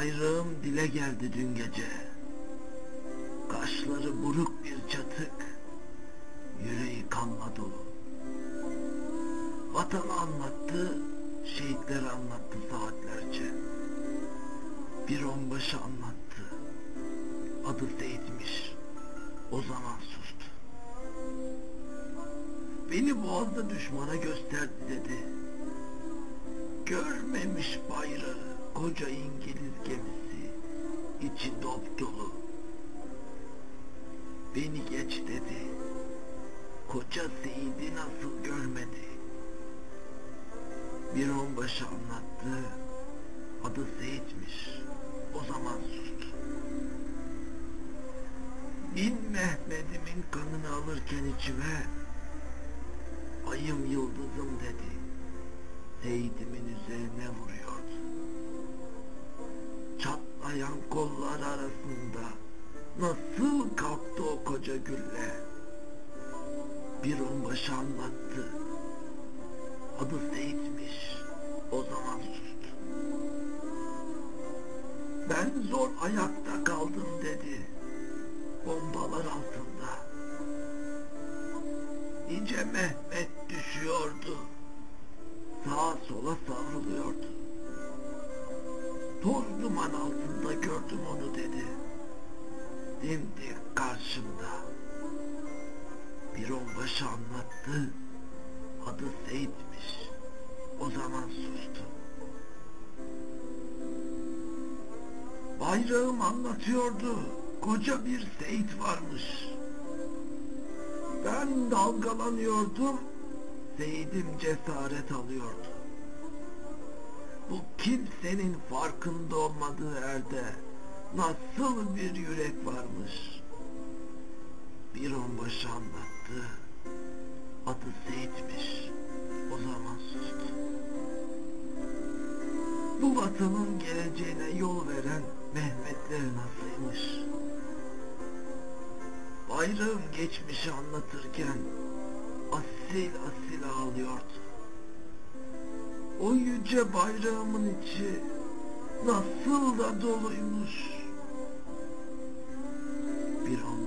Bayrağım dile geldi dün gece. Kaşları buruk bir çatık, yüreği kanla dolu. Vatanı anlattı, şehitleri anlattı saatlerce. Bir onbaşı anlattı, adı Seyit'miş, o zaman sustu. Beni boğazda düşmana gösterdi dedi. Görmemiş bayrağı koca İngiliz gemisi içi dop dolu. Beni geç dedi. Koca Seyit'i nasıl görmedi? Bir onbaşı anlattı. Adı Seyit'miş. O zaman sustu. Bin Mehmet'imin kanını alırken içime ayım yıldızım dedi. Seyit'imin üzerine vuruyordu. Çatlayan kollar arasında nasıl kalktı o koca gülle? Bir onbaşı anlattı. Adı Seyit'miş. O zaman sustu. Ben zor ayakta kaldım dedi. Bombalar altında. Nice Mehmet düşüyordu. Sağa sola savruluyordu. Toz duman altında gördüm onu dedi. Dimdik karşımda. Bir onbaşı anlattı. Adı Seyit'miş. O zaman sustu. Bayrağım anlatıyordu. Koca bir Seyit varmış. Ben dalgalanıyordum. Seyit'im cesaret alıyordu. Bu kimsenin farkında olmadığı erde nasıl bir yürek varmış. Bir onbaşı anlattı. Adı Seyit'miş. O zaman sustu. Bu vatanın geleceğine yol veren Mehmetler nasılmış? Bayrağım geçmişi anlatırken asil asil ağlıyordu. O yüce bayrağımın içi nasıl da doluymuş. Bir an